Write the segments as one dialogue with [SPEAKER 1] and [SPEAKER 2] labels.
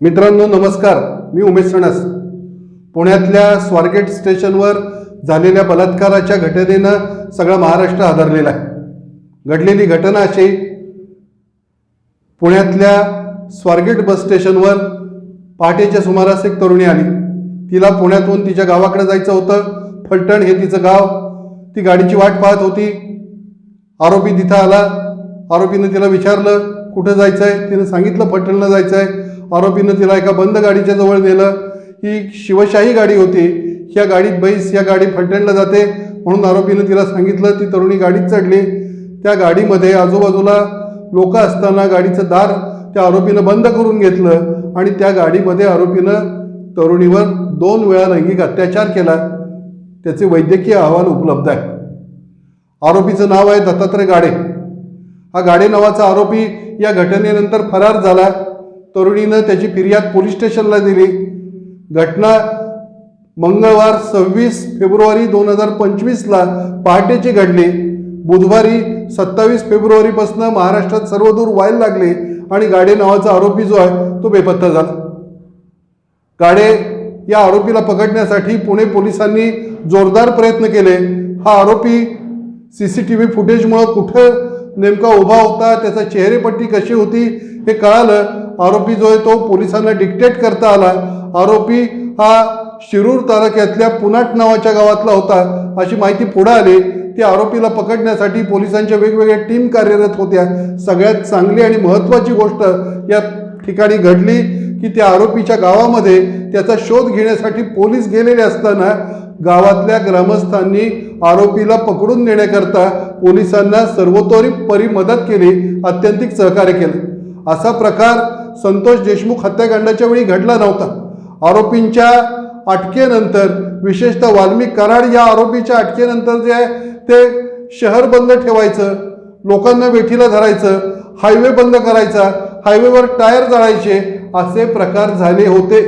[SPEAKER 1] मित्रांनो नमस्कार. मी उमेश सणस पुण्यातल्या स्वारगेट स्टेशनवर झालेल्या बलात्काराच्या घटनेनं सगळा महाराष्ट्र हादरलेला आहे. घडलेली घटना अशी पुण्यातल्या स्वारगेट बस स्टेशनवर पहाटेच्या सुमारास एक तरुणी आली. तिला पुण्यातून तिच्या गावाकडे जायचं होतं. फलटण हे तिचं गाव. ती गाडीची वाट पाहत होती. आरोपी तिथं आला. आरोपीनं तिला विचारलं कुठं जायचं आहे तिनं सांगितलं फलटणला जायचं आहे आरोपीनं तिला एका बंद गाडीच्या जवळ नेलं. ही शिवशाही गाडी होती. ह्या गाडीत बैस या गाडी फलटणला जाते. म्हणून आरोपीनं तिला सांगितलं ती तरुणी गाडीत चढली. त्या गाडीमध्ये आजूबाजूला लोक असताना गाडीचं दार त्या आरोपीनं बंद करून घेतलं आणि त्या गाडीमध्ये आरोपीनं तरुणीवर दोन वेळा लैंगिक अत्याचार केला. त्याचे वैद्यकीय अहवाल उपलब्ध आहे आरोपीचं नाव आहे दत्तात्रय गाडे. हा गाडे नावाचा आरोपी या घटनेनंतर फरार झाला. तरुणीनं त्याची फिर्याद पोलीस स्टेशनला दिली. घटना मंगळवार सव्वीस फेब्रुवारी दोन हजार पंचवीसला पहाटेची घडली. बुधवारी सत्तावीस फेब्रुवारीपासून महाराष्ट्रात सर्वदूर व्हायला लागले आणि गाडे नावाचा आरोपी जो आहे तो बेपत्ता झाला. गाडे या आरोपीला पकडण्यासाठी पुणे पोलिसांनी जोरदार प्रयत्न केले. हा आरोपी सी सी टी व्ही फुटेजमुळं कुठं नेमका उभा होता त्याचा चेहरेपट्टी कशी होती हे कळालं. आरोपी जो आहे तो पोलिसांना डिक्टेट करता आला आरोपी हा शिरूर तालुक्यातल्या पुनाट नावाच्या गावातला होता. अशी माहिती पुढे आली. त्या आरोपीला पकडण्यासाठी पोलिसांच्या वेगवेगळ्या टीम कार्यरत होत्या. सगळ्यात चांगली आणि महत्त्वाची गोष्ट या ठिकाणी घडली की त्या आरोपीच्या गावामध्ये त्याचा शोध घेण्यासाठी पोलीस गेलेले असताना गावातल्या ग्रामस्थांनी आरोपीला पकडून नेण्याकरता पोलिसांना सर्वतोपरी मदत केली अत्यंतिक सहकार्य केलं. असा प्रकार संतोष देशमुख हत्याकांडाच्या वेळी घडला नव्हता. आरोपींच्या अटकेनंतर विशेषतः वाल्मिक कराड या आरोपीच्या अटकेनंतर जे आहे ते शहर बंद ठेवायचं लोकांना वेठीला धरायचं हायवे बंद करायचा हायवेवर टायर जाळायचे असे प्रकार झाले होते.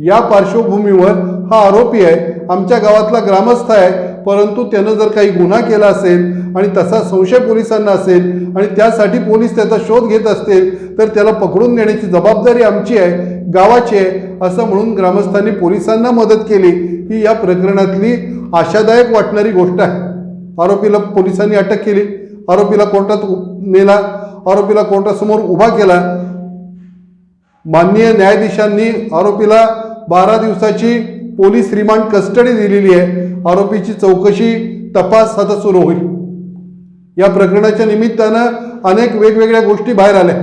[SPEAKER 1] या पार्श्वभूमीवर हा आरोपी आहे आमच्या गावातला ग्रामस्थ आहे परंतु त्यानं जर काही गुन्हा केला असेल आणि तसा संशय पोलिसांना असेल आणि त्यासाठी पोलीस त्याचा शोध घेत असतील तर त्याला पकडून नेण्याची जबाबदारी आमची आहे गावाची आहे असं म्हणून ग्रामस्थांनी पोलिसांना मदत केली. ही या प्रकरणातली आशादायक वाटणारी गोष्ट आहे. आरोपीला पोलिसांनी अटक केली. आरोपीला कोर्टात नेला. आरोपीला कोर्टासमोर उभा केला. माननीय न्यायाधीशांनी आरोपीला बारा दिवसाची पोलीस रिमांड कस्टडी दिलेली आहे. आरोपीची चौकशी तपास आता सुरू होईल. या प्रकरणाच्या निमित्तानं अनेक वेगवेगळ्या गोष्टी बाहेर आल्या.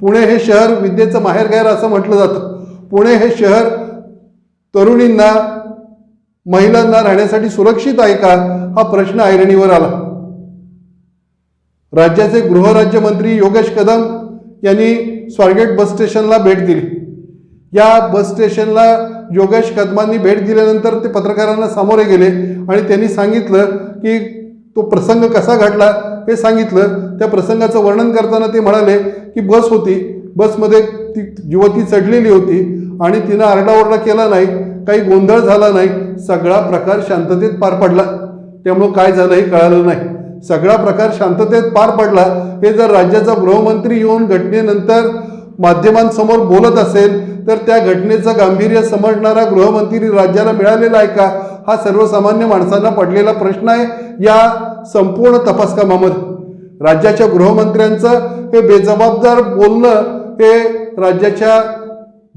[SPEAKER 1] पुणे हे शहर विद्येचं माहेरघर असं म्हटलं जातं. पुणे हे शहर तरुणींना महिलांना राहण्यासाठी सुरक्षित आहे का हा प्रश्न ऐरणीवर आला. राज्याचे गृहराज्यमंत्री योगेश कदम यांनी स्वारगेट बस स्टेशनला भेट दिली. या बस स्टेशनला योगेश कदमांनी भेट दिल्यानंतर ते पत्रकारांना सामोरे गेले आणि त्यांनी सांगितलं की तो प्रसंग कसा घडला हे सांगितलं. त्या प्रसंगाचं वर्णन करताना ते म्हणाले की बस होती. बसमध्ये ती युवती चढलेली होती आणि तिनं आरडाओरडा केला नाही काही गोंधळ झाला नाही सगळा प्रकार शांततेत पार पडला. त्यामुळं काय झालं हे कळालं नाही. सगळा प्रकार शांततेत पार पडला. हे जर राज्याचा गृहमंत्री येऊन घटनेनंतर माध्यमांसमोर बोलत असेल तर त्या घटनेचं गांभीर्य समजणारा गृहमंत्री राज्याला मिळालेला आहे का? हा सर्वसामान्य माणसांना पडलेला प्रश्न आहे. या संपूर्ण तपासकामामध्ये राज्याच्या गृहमंत्र्यांचं हे बेजबाबदार बोलणं हे राज्याच्या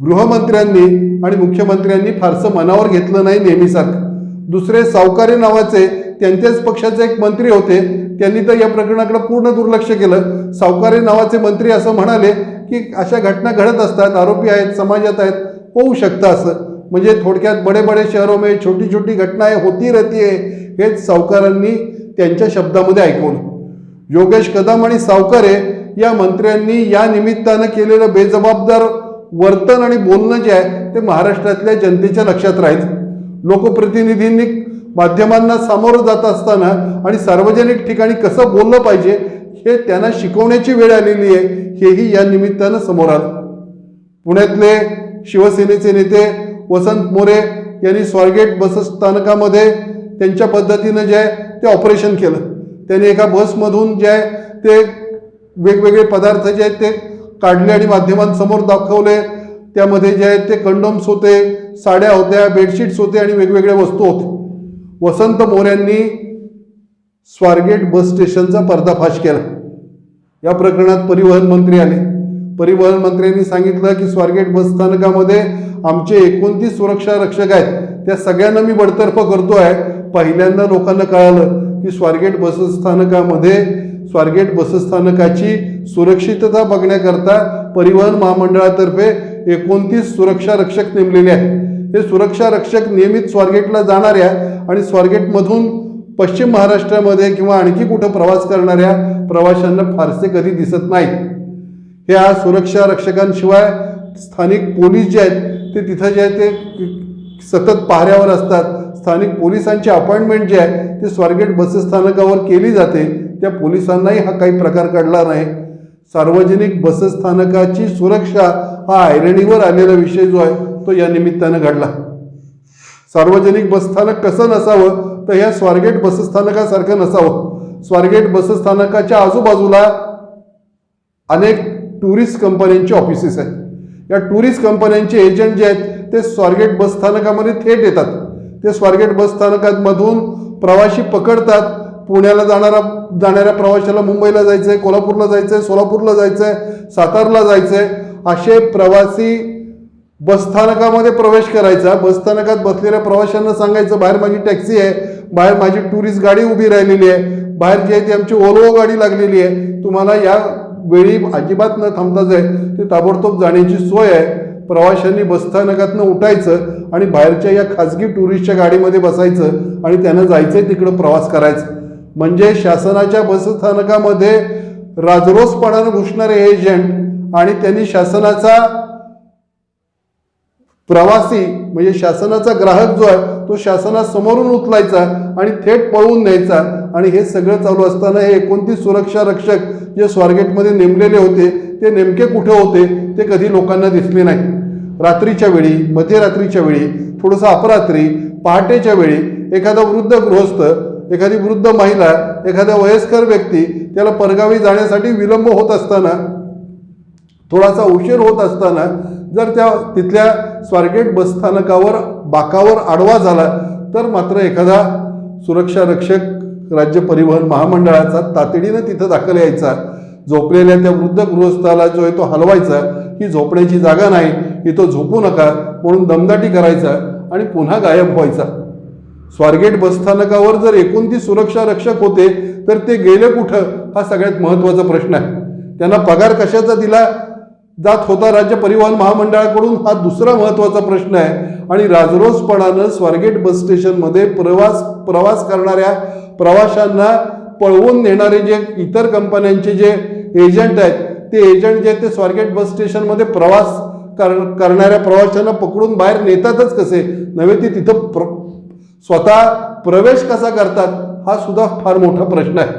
[SPEAKER 1] गृहमंत्र्यांनी आणि मुख्यमंत्र्यांनी फारसं मनावर घेतलं नाही नेहमीसारखं. दुसरे सावकारी नावाचे त्यांच्याच पक्षाचे एक मंत्री होते. त्यांनी तर या प्रकरणाकडे पूर्ण दुर्लक्ष केलं. सावकारे नावाचे मंत्री असं म्हणाले की अशा घटना घडत असतात आरोपी आहेत समाजात आहेत होऊ शकतं असं. म्हणजे थोडक्यात बडे बडे शहरोमध्ये छोटी छोटी घटनाएं होती रहती आहे हेच सावकारांनी त्यांच्या शब्दामध्ये ऐकवलं. योगेश कदम आणि सावकारे या मंत्र्यांनी या निमित्तानं केलेलं बेजबाबदार वर्तन आणि बोलणं जे आहे ते महाराष्ट्रातल्या जनतेच्या लक्षात राहील. लोकप्रतिनिधींनी माध्यमांना सामोरं जात असताना आणि सार्वजनिक ठिकाणी कसं बोललं पाहिजे हे त्यांना शिकवण्याची वेळ आलेली आहे हेही या निमित्तानं समोर आलं. पुण्यातले शिवसेनेचे नेते वसंत मोरे यांनी स्वारगेट बस स्थानकामध्ये त्यांच्या पद्धतीनं जे आहे ते ऑपरेशन केलं. त्यांनी एका बसमधून जे आहे ते वेगवेगळे पदार्थ जे आहेत ते काढले आणि माध्यमांसमोर दाखवले. त्यामध्ये जे आहेत ते कंडोम्स होते साड्या होत्या बेडशीट्स होते आणि वेगवेगळ्या वस्तू होत्या. वसंत मोऱ्यांनी स्वारगेट बस स्टेशनचा पर्दाफाश केला. या प्रकरणात परिवहन मंत्री आले. परिवहन मंत्र्यांनी सांगितलं की स्वारगेट बस स्थानकामध्ये आमचे एकोणतीस सुरक्षा रक्षक आहेत. त्या सगळ्यांना मी बडतर्फ करतो आहे पहिल्यांदा लोकांना कळालं की स्वारगेट बसस्थानकामध्ये स्वारगेट बसस्थानकाची सुरक्षितता बघण्याकरता परिवहन महामंडळातर्फे एकोणतीस सुरक्षा रक्षक नेमलेले आहेत. हे सुरक्षा रक्षक नियमित स्वारगेटला जाणाऱ्या आणि स्वारगेटमधून पश्चिम महाराष्ट्रामध्ये किंवा आणखी कुठं प्रवास करणाऱ्या प्रवाशांना फारसे कधी दिसत नाही. ह्या सुरक्षा रक्षकांशिवाय स्थानिक पोलीस जे आहेत ते तिथं जे आहे ते सतत पाहऱ्यावर असतात. स्थानिक पोलिसांची अपॉइंटमेंट जे आहे ते स्वारगेट बसस्थानकावर केली जाते. त्या पोलिसांनाही हा काही प्रकार घडला नाही. सार्वजनिक बसस्थानकाची सुरक्षा हा ऐरणीवर आलेला विषय जो आहे तो या निमित्तानं घडला. सार्वजनिक बसस्थानक कसं नसावं तर ह्या स्वारगेट बसस्थानकासारखं नसावं. स्वारगेट बसस्थानकाच्या आजूबाजूला अनेक टुरिस्ट कंपन्यांचे ऑफिसेस आहेत. या टुरिस्ट कंपन्यांचे एजंट जे आहेत ते स्वारगेट बसस्थानकामध्ये थेट येतात. ते स्वारगेट बसस्थानकांमधून प्रवासी पकडतात. पुण्याला जाणारा जाणाऱ्या प्रवाशाला मुंबईला जायचं आहे कोल्हापूरला जायचं आहे सोलापूरला जायचं आहे सातारला जायचं आहे असे प्रवासी बसस्थानकामध्ये प्रवेश करायचा. बसस्थानकात बसलेल्या प्रवाशांना सांगायचं बाहेर माझी टॅक्सी आहे. बाहेर माझी टुरिस्ट गाडी उभी राहिलेली आहे. बाहेर जी आहे ती आमची ओल्वो गाडी लागलेली आहे. तुम्हाला या वेळी अजिबात न थांबता आहे ते ताबडतोब जाण्याची सोय आहे. प्रवाशांनी बसस्थानकातनं उठायचं आणि बाहेरच्या या खाजगी टुरिस्टच्या गाडीमध्ये बसायचं आणि त्यांना जायचं तिकडं प्रवास करायचं. म्हणजे शासनाच्या बसस्थानकामध्ये राजरोसपणानं घुसणारे एजंट आणि त्यांनी शासनाचा प्रवासी म्हणजे शासनाचा ग्राहक जो आहे तो शासनासमोरून उचलायचा आणि थेट पळवून न्यायचा. आणि हे सगळं चालू असताना हे एकोणतीस सुरक्षा रक्षक जे स्वारगेटमध्ये नेमलेले होते ते नेमके कुठे होते ते कधी लोकांना दिसले नाही. रात्रीच्या वेळी मध्यरात्रीच्या वेळी थोडंसं अपरात्री पहाटेच्या वेळी एखादा वृद्ध गृहस्थ एखादी वृद्ध महिला एखाद्या वयस्कर व्यक्ती त्याला परगावी जाण्यासाठी विलंब होत असताना थोडासा उशीर होत असताना जर त्या तिथल्या स्वारगेट बसस्थानकावर बाकावर आडवा झाला तर मात्र एखादा सुरक्षा रक्षक राज्य परिवहन महामंडळाचा तातडीनं तिथं दाखल यायचा. झोपलेल्या त्या वृद्ध गृहस्थाला जो आहे तो हलवायचा. ही झोपण्याची जागा नाही ही तो झोपू नका म्हणून दमदाटी करायचा आणि पुन्हा गायब व्हायचा. स्वारगेट बसस्थानकावर जर एकोणतीस सुरक्षा रक्षक होते तर ते गेले कुठं? हा सगळ्यात महत्त्वाचा प्रश्न आहे. त्यांना पगार कशाचा दिला? जात होता राज्य परिवहन महामंडळाकडून हा दुसरा महत्त्वाचा प्रश्न आहे. आणि राजरोसपणानं स्वारगेट बस स्टेशनमध्ये प्रवास प्रवास करणाऱ्या प्रवाशांना पळवून नेणारे जे इतर कंपन्यांचे जे एजंट आहेत ते एजंट जे आहेत ते स्वारगेट बस स्टेशनमध्ये प्रवास कर करणाऱ्या प्रवाशांना पकडून बाहेर नेतातच कसे? नव्हे ते तिथं प्र स्वतः प्रवेश कसा करतात? हा सुद्धा फार मोठा प्रश्न आहे.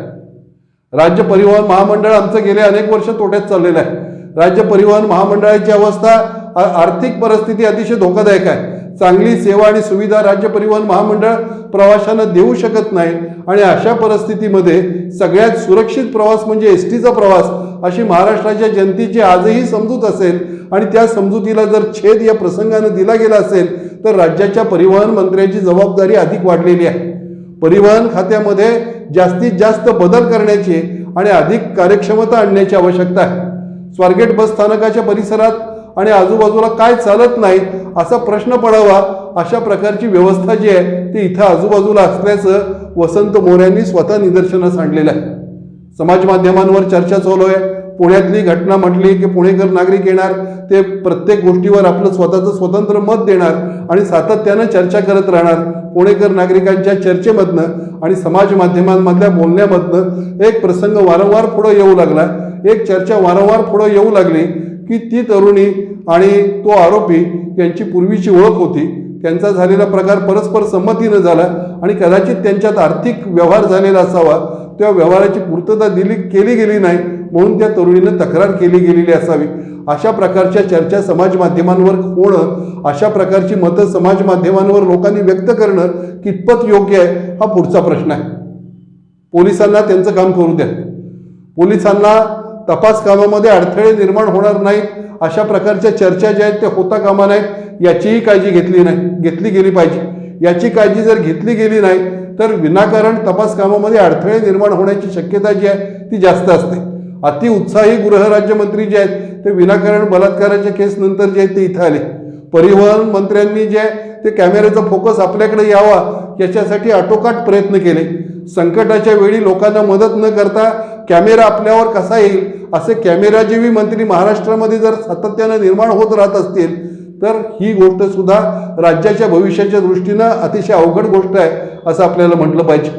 [SPEAKER 1] राज्य परिवहन महामंडळ आमचं गेले अनेक वर्ष तोट्यात चाललेलं आहे. राज्य परिवहन महामंडळाची अवस्था आर्थिक परिस्थिती अतिशय धोकादायक आहे. चांगली सेवा आणि सुविधा राज्य परिवहन महामंडळ प्रवाशांना देऊ शकत नाही आणि अशा परिस्थितीमध्ये सगळ्यात सुरक्षित प्रवास म्हणजे एस टीचा प्रवास अशी महाराष्ट्राच्या जनतेची आजही समजूत असेल आणि त्या समजुतीला जर छेद या प्रसंगानं दिला गेला असेल तर राज्याच्या परिवहन मंत्र्यांची जबाबदारी अधिक वाढलेली आहे. परिवहन खात्यामध्ये जास्तीत जास्त बदल करण्याची आणि अधिक कार्यक्षमता आणण्याची आवश्यकता आहे. स्वारगेट बस स्थानकाच्या परिसरात आणि आजूबाजूला काय चालत नाही असा प्रश्न पडावा अशा प्रकारची व्यवस्था जी आहे ती इथं आजूबाजूला असल्याचं वसंत मोऱ्यांनी स्वतः निदर्शनास आणलेलं आहे. समाज माध्यमांवर चर्चा चालू आहे. पुण्यातली घटना म्हटली की पुणेकर नागरिक येणार ते प्रत्येक गोष्टीवर आपलं स्वतःचं स्वतंत्र मत देणार आणि सातत्यानं चर्चा करत राहणार. पुणेकर नागरिकांच्या चर्चेमधनं आणि समाज माध्यमांमधल्या बोलण्यामधनं एक प्रसंग वारंवार पुढं येऊ लागला. एक चर्चा वारंवार पुढं येऊ लागली की ती तरुणी आणि तो आरोपी यांची पूर्वीची ओळख होती. त्यांचा झालेला प्रकार परस्पर संमतीनं झाला आणि कदाचित त्यांच्यात आर्थिक व्यवहार झालेला असावा. त्या व्यवहाराची पूर्तता दिली केली गेली नाही म्हणून त्या तरुणीनं तक्रार केली गेलेली असावी. अशा प्रकारच्या चर्चा समाज माध्यमांवर होणं अशा प्रकारची मतं समाज माध्यमांवर लोकांनी व्यक्त करणं कितपत योग्य आहे हा पुढचा प्रश्न आहे. पोलिसांना त्यांचं काम करू द्या. पोलिसांना तपास कामामध्ये अडथळे निर्माण होणार नाहीत अशा प्रकारच्या चर्चा ज्या आहेत त्या होता कामा नाहीत याचीही काळजी घेतली नाही घेतली गेली पाहिजे. याची काळजी जर घेतली गेली नाही तर विनाकारण तपास कामामध्ये अडथळे निर्माण होण्याची शक्यता जी आहे ती जास्त असते. अति उत्साही गृहराज्यमंत्री जे आहेत ते विनाकारण बलात्काराच्या केस नंतर जे आहेत ते इथं आले. परिवहन मंत्र्यांनी जे आहे ते कॅमेऱ्याचा फोकस आपल्याकडे यावा याच्यासाठी आटोकाट प्रयत्न केले. संकटाच्या वेळी लोकांना मदत न करता कॅमेरा आपल्यावर कसा येईल असे कॅमेराजीवी मंत्री महाराष्ट्रामध्ये जर सातत्यानं निर्माण होत राहत असतील तर ही गोष्ट सुद्धा राज्याच्या भविष्याच्या दृष्टीनं अतिशय अवघड गोष्ट आहे असं आपल्याला म्हटलं पाहिजे.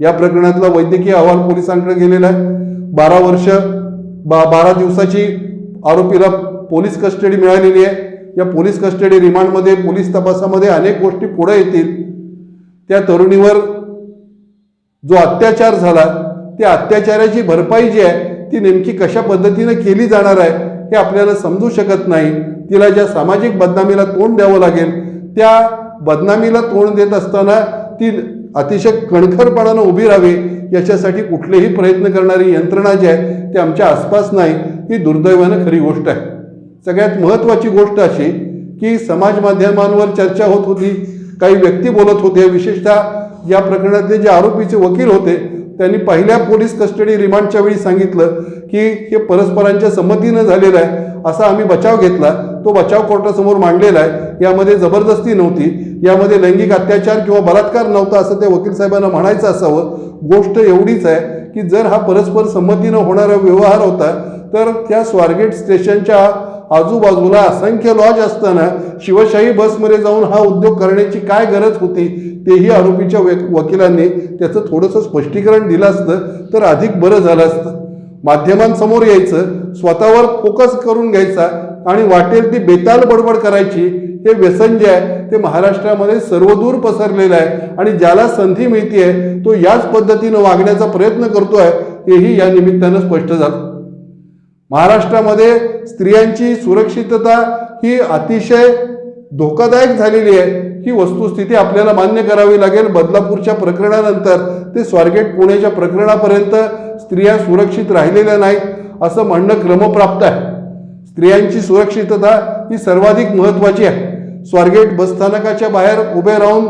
[SPEAKER 1] या प्रकरणातला वैद्यकीय अहवाल पोलिसांकडे गेलेला आहे. बारा वर्ष बा बारा दिवसाची आरोपीला पोलीस कस्टडी मिळालेली आहे. या पोलीस कस्टडी रिमांडमध्ये पोलीस तपासामध्ये अनेक गोष्टी पुढे येतील. त्या तरुणीवर जो अत्याचार झाला त्या अत्याचाराची भरपाई जी आहे ती नेमकी कशा पद्धतीनं केली जाणार आहे हे आपल्याला समजू शकत नाही. तिला ज्या सामाजिक बदनामीला तोंड द्यावं लागेल त्या बदनामीला तोंड देत असताना ती अतिशय कणखरपणानं उभी राहावी याच्यासाठी कुठलेही प्रयत्न करणारी यंत्रणा जी आहे ती आमच्या आसपास नाही. ही दुर्दैवानं खरी गोष्ट आहे. सगळ्यात महत्त्वाची गोष्ट अशी की समाज माध्यमांवर चर्चा होत होती काही व्यक्ती बोलत होते विशेषतः या प्रकरणातले जे आरोपीचे वकील होते त्यांनी पहिल्या पोलीस कस्टडी रिमांडच्या वेळी सांगितलं की हे परस्परांच्या संमतीनं झालेलं आहे असा आम्ही बचाव घेतला तो बचाव कोर्टासमोर मांडलेला आहे. यामध्ये जबरदस्ती नव्हती यामध्ये लैंगिक अत्याचार किंवा बलात्कार नव्हता असं त्या वकील साहेबांना म्हणायचं असावं. गोष्ट एवढीच आहे की जर हा परस्पर संमतीनं होणारा व्यवहार होता तर त्या स्वारगेट स्टेशनच्या आजूबाजूला असंख्य लॉज असताना शिवशाही बसमध्ये जाऊन हा उद्योग करण्याची काय गरज होती तेही आरोपीच्या वे- वकिलांनी त्याचं थोडंसं स्पष्टीकरण दिलं असतं तर अधिक बरं झालं असतं. माध्यमांसमोर यायचं स्वतःवर फोकस करून घ्यायचा आणि वाटेल ती बेताल बडबड करायची हे व्यसन जे आहे ते महाराष्ट्रामध्ये सर्वदूर पसरलेलं आहे आणि ज्याला संधी मिळते तो याच पद्धतीनं वागण्याचा प्रयत्न करतोय हेही या निमित्तानं स्पष्ट झालं. महाराष्ट्रामध्ये स्त्रियांची सुरक्षितता ही अतिशय धोकादायक झालेली आहे. ही वस्तुस्थिती आपल्याला मान्य करावी लागेल. बदलापूरच्या प्रकरणानंतर ते स्वारगेट पुण्याच्या प्रकरणापर्यंत स्त्रिया सुरक्षित राहिलेल्या नाहीत असं म्हणणं क्रमप्राप्त आहे. स्त्रियांची सुरक्षितता ही सर्वाधिक महत्त्वाची आहे. स्वारगेट बसस्थानकाच्या बाहेर उभे राहून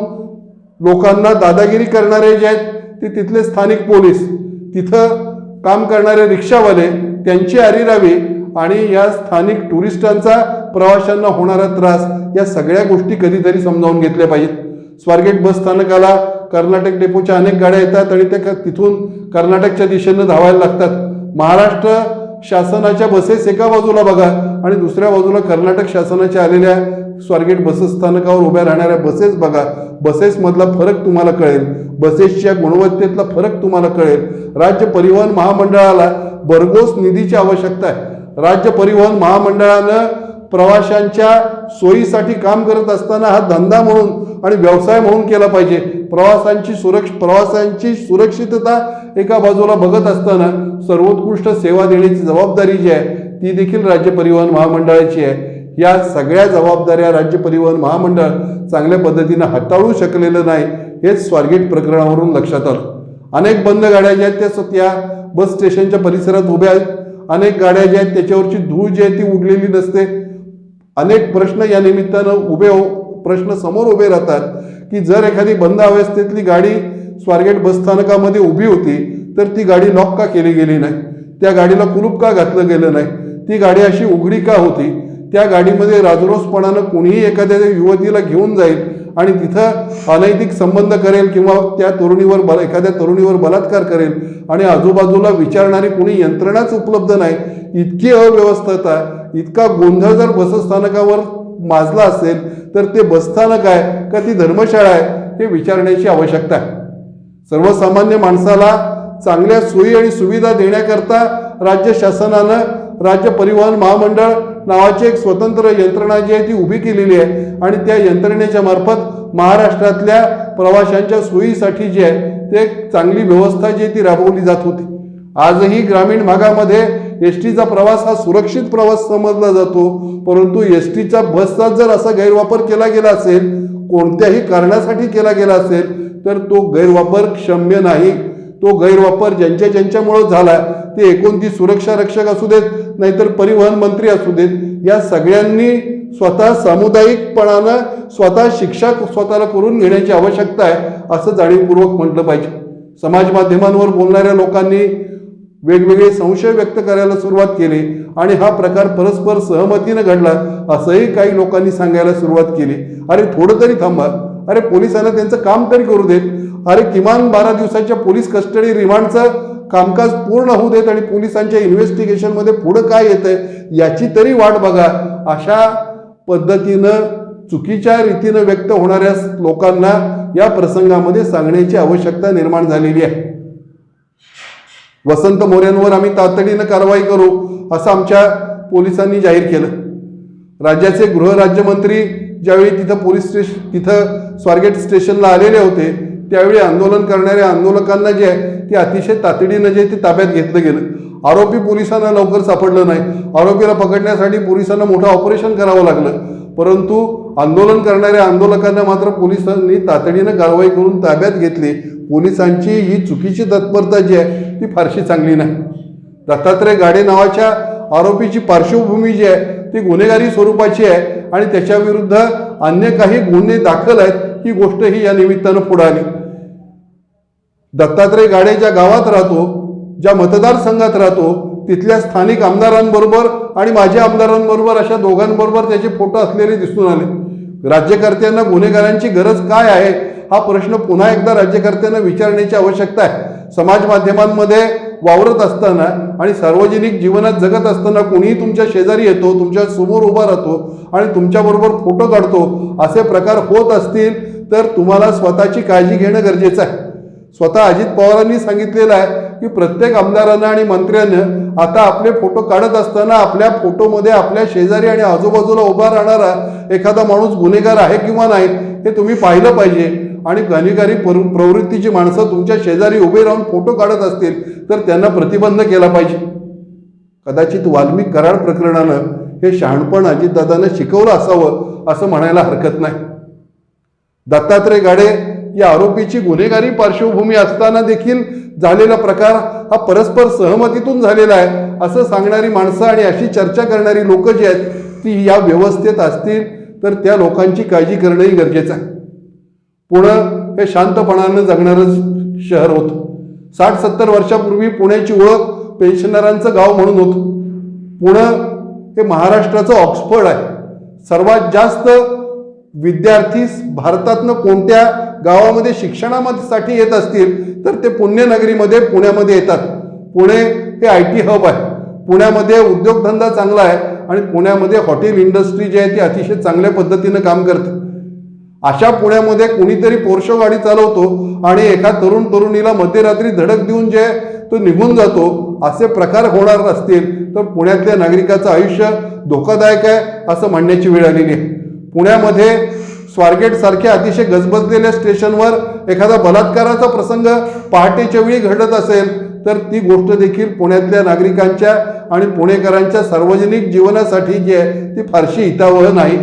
[SPEAKER 1] लोकांना दादागिरी करणारे जे आहेत ते तिथले स्थानिक पोलीस. तिथं काम करणारे रिक्षावाले त्यांची आरिरावी आणि या स्थानिक टुरिस्टांचा प्रवाशांना होणारा त्रास या सगळ्या गोष्टी कधीतरी समजावून घेतल्या पाहिजेत. स्वारगेट बस स्थानकाला कर्नाटक डेपोच्या अनेक गाड्या येतात आणि त्या तिथून कर्नाटकच्या दिशेनं धावायला लागतात. महाराष्ट्र शासनाच्या बसेस एका बाजूला बघा आणि दुसऱ्या बाजूला कर्नाटक शासनाच्या आलेल्या स्वारगेट बस स्थानकावर उभ्या राहणाऱ्या बसेस बघा. बसेसमधला फरक तुम्हाला कळेल. बसेसच्या गुणवत्तेतला फरक तुम्हाला कळेल. राज्य परिवहन महामंडळाला भरघोस निधीची आवश्यकता आहे. राज्य परिवहन महामंडळानं प्रवाशांच्या सोयीसाठी काम करत असताना हा धंदा म्हणून आणि व्यवसाय म्हणून केला पाहिजे. प्रवासांची सुरक्ष प्रवासांची सुरक्षितता एका बाजूला बघत असताना सर्वोत्कृष्ट सेवा देण्याची जबाबदारी जी आहे ती देखील राज्य परिवहन महामंडळाची आहे. या सगळ्या जबाबदाऱ्या राज्य परिवहन महामंडळ चांगल्या पद्धतीनं हाताळू शकलेलं नाही हेच स्वारगेट प्रकरणावरून लक्षात आलं. अनेक बंद गाड्या ज्या आहेत त्या स- त्या बस स्टेशनच्या परिसरात उभ्या आहेत. अनेक गाड्या ज्या आहेत त्याच्यावरची धूळ जी आहे ती उडलेली नसते. अनेक प्रश्न या निमित्तानं उभे हो प्रश्न समोर उभे राहतात की जर एखादी बंद अवस्थेतली गाडी स्वारगेट बसस्थानकामध्ये उभी होती तर ती गाडी लॉक का केली गेली नाही? त्या गाडीला कुलूप का घातलं गेलं नाही? ती गाडी अशी उघडी का होती? त्या गाडीमध्ये राजरोसपणानं कोणीही एखाद्या युवतीला घेऊन जाईल आणि तिथं अनैतिक संबंध करेल किंवा त्या तरुणीवर बल एखाद्या तरुणीवर बलात्कार करेल आणि आजूबाजूला विचारणारी कोणी यंत्रणाच उपलब्ध नाही इतकी अव्यवस्थता इतका गोंधळ जर बसस्थानकावर माजला असेल तर ते बसस्थानक आहे का ती धर्मशाळा आहे हे विचारण्याची आवश्यकता आहे. सर्वसामान्य माणसाला चांगल्या सोयी आणि सुविधा देण्याकरता राज्य शासनानं राज्य परिवहन महामंडळ नावाची एक स्वतंत्र यंत्रणा जी आहे ती उभी केलेली आहे. आणि त्या यंत्रणेच्या मार्फत महाराष्ट्रातल्या प्रवाशांच्या सोयीसाठी जी आहे ते एक चांगली व्यवस्था जी आहे ती राबवली जात होती. आजही ग्रामीण भागामध्ये एस टीचा प्रवास हा सुरक्षित प्रवास समजला जातो. परंतु एस टीच्या बसचा जर असा गैरवापर केला गेला असेल कोणत्याही कारणासाठी केला गेला असेल तर तो गैरवापर क्षम्य नाही. तो गैरवापर ज्यांच्या ज्यांच्यामुळं झाला ते एकूण ती सुरक्षा रक्षक असू देत नाहीतर परिवहन मंत्री असू देत या सगळ्यांनी स्वतः सामुदायिकपणानं स्वतः शिक्षा स्वतःला करून घेण्याची आवश्यकता आहे असं जाणीवपूर्वक म्हटलं पाहिजे. समाज माध्यमांवर बोलणाऱ्या लोकांनी वेगवेगळे संशय व्यक्त करायला सुरुवात केली आणि हा प्रकार परस्पर सहमतीनं घडला असंही काही लोकांनी सांगायला सुरुवात केली. अरे थोडं तरी थांबा. अरे पोलिसांना त्यांचं काम तरी करू देत. अरे किमान बारा दिवसाच्या पोलीस कस्टडी रिमांडचा कामकाज पूर्ण होऊ देत आणि पोलिसांच्या इन्व्हेस्टिगेशनमध्ये पुढं काय येतंय याची तरी वाट बघा. अशा पद्धतीनं चुकीच्या रीतीनं व्यक्त होणाऱ्या लोकांना या प्रसंगामध्ये सांगण्याची आवश्यकता निर्माण झालेली आहे. वसंत मोऱ्यांवर आम्ही तातडीनं कारवाई करू असं आमच्या पोलिसांनी जाहीर केलं. राज्याचे गृहराज्यमंत्री ज्यावेळी तिथं पोलीस स्टेशन तिथं स्वारगेट स्टेशनला आलेले होते त्यावेळी आंदोलन करणाऱ्या आंदोलकांना जे आहे ते अतिशय तातडीनं जे ते ताब्यात घेतलं गेलं. आरोपी पोलिसांना लवकर सापडलं नाही. आरोपीला पकडण्यासाठी पोलिसांना मोठं ऑपरेशन करावं लागलं. परंतु आंदोलन करणाऱ्या आंदोलकांना मात्र पोलिसांनी तातडीनं कारवाई करून ताब्यात घेतली. पोलिसांची ही चुकीची तत्परता जी आहे ती फारशी चांगली नाही. दत्तात्रय गाडे नावाच्या आरोपीची पार्श्वभूमी जी आहे ती गुन्हेगारी स्वरूपाची आहे आणि त्याच्या विरुद्ध अन्य काही गुन्हे दाखल आहेत ही गोष्ट ही या निमित्तानं पुढे आली. दत्तात्रय गाडे ज्या गावात राहतो ज्या मतदारसंघात राहतो तिथल्या स्थानिक आमदारांबरोबर आणि माझ्या आमदारांबरोबर अशा दोघांबरोबर त्याचे फोटो असलेले दिसून आले. राज्यकर्त्यांना गुन्हेगारांची गरज काय आहे हा प्रश्न पुन्हा एकदा राज्यकर्त्यांना विचारण्याची आवश्यकता आहे. समाज माध्यमांमध्ये वावरत असताना आणि सार्वजनिक जीवनात जगत असताना कोणीही तुमच्या शेजारी येतो तुमच्यासमोर उभा राहतो आणि तुमच्याबरोबर फोटो काढतो असे प्रकार होत असतील तर तुम्हाला स्वतःची काळजी घेणं गरजेचं आहे. स्वतः अजित पवारांनी सांगितलेलं आहे की प्रत्येक आमदारांना आणि मंत्र्यानं आता आपले फोटो काढत असताना आपल्या फोटोमध्ये आपल्या शेजारी आणि आजूबाजूला उभा राहणारा एखादा माणूस गुन्हेगार आहे किंवा नाही हे तुम्ही पाहिलं पाहिजे. आणि गुन्हेगारी पर- प्रवृत्तीची माणसं तुमच्या शेजारी उभे राहून फोटो काढत असतील तर त्यांना प्रतिबंध केला पाहिजे. कदाचित वाल्मिक कराड प्रकरणानं हे शहाणपण अजितदादानं शिकवलं असावं असं म्हणायला हरकत नाही. दत्तात्रय गाडे या आरोपीची गुन्हेगारी पार्श्वभूमी असताना देखील झालेला प्रकार हा परस्पर सहमतीतून झालेला आहे असं सांगणारी माणसं आणि अशी चर्चा करणारी लोक जी आहेत ती या व्यवस्थेत असतील तर त्या लोकांची काळजी करणंही गरजेचं आहे. पुणं हे शांतपणानं जगणारं शहर होतं. साठ सत्तर वर्षापूर्वी पुण्याची ओळख पेन्शनरांचं गाव म्हणून होतं. पुणं हे महाराष्ट्राचं ऑक्सफर्ड आहे. सर्वात जास्त विद्यार्थी भारतातनं कोणत्या गावामध्ये शिक्षणासाठी येत असतील तर ते पुण्यनगरीमध्ये पुण्यामध्ये येतात. पुणे हे आय टी हब आहे. पुण्यामध्ये उद्योगधंदा चांगला आहे आणि पुण्यामध्ये हॉटेल इंडस्ट्री जी आहे ती अतिशय चांगल्या पद्धतीनं काम करते. अशा पुण्यामध्ये कुणीतरी पोर्शो गाडी चालवतो आणि एका तरुण तरुणीला मध्यरात्री धडक देऊन जे तो निघून जातो असे प्रकार होणार असतील तर पुण्यातल्या नागरिकाचं आयुष्य धोकादायक आहे असं म्हणण्याची वेळ आलेली आहे. पुण्यामध्ये स्वारगेट सारख्या अतिशय गजबजलेल्या स्टेशनवर एखादा बलात्काराचा प्रसंग पहाटेच्या वेळी घडत असेल तर ती गोष्ट देखील पुण्यातल्या नागरिकांच्या आणि पुणेकरांच्या सार्वजनिक जीवनासाठी जी आहे ती फारशी हितावह नाही.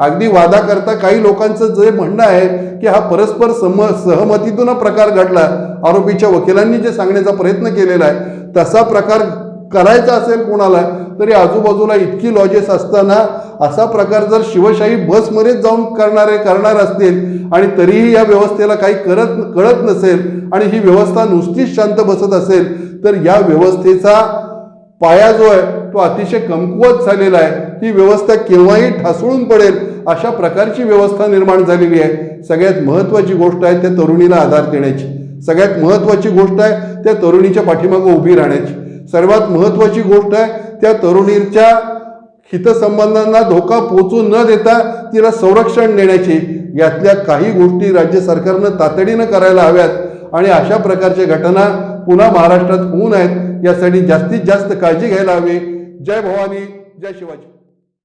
[SPEAKER 1] अगदी वादा करता काही लोकांचं जे म्हणणं आहे की हा परस्पर सम सहमतीतून प्रकार घडला आरोपीच्या वकिलांनी जे सांगण्याचा प्रयत्न केलेला आहे तसा प्रकार करायचा असेल कोणाला तरी आजूबाजूला इतकी लॉजेस असताना असा प्रकार जर शिवशाही बसमध्येच जाऊन करणारे करणार असतील आणि तरीही या व्यवस्थेला काही करत कळत नसेल आणि ही व्यवस्था नुसतीच शांत बसत असेल तर या व्यवस्थेचा पाया जो आहे तो अतिशय कमकुवत झालेला आहे. ही व्यवस्था केव्हाही ठासळून पडेल अशा प्रकारची व्यवस्था निर्माण झालेली आहे. सगळ्यात महत्त्वाची गोष्ट आहे त्या तरुणीला आधार देण्याची. सगळ्यात महत्त्वाची गोष्ट आहे त्या तरुणीच्या पाठीमागं उभी राहण्याची. सर्वात महत्त्वाची गोष्ट आहे त्या तरुणीच्या हितसंबंधांना धोका पोचू न देता तिला संरक्षण देण्याची. यातल्या काही गोष्टी राज्य सरकारनं तातडीनं करायला हव्यात आणि अशा प्रकारच्या घटना पुन्हा महाराष्ट्रात होऊ नयेत यासाठी जास्तीत जास्त काळजी घ्यायला हवी. जय भवानी जय शिवाजी.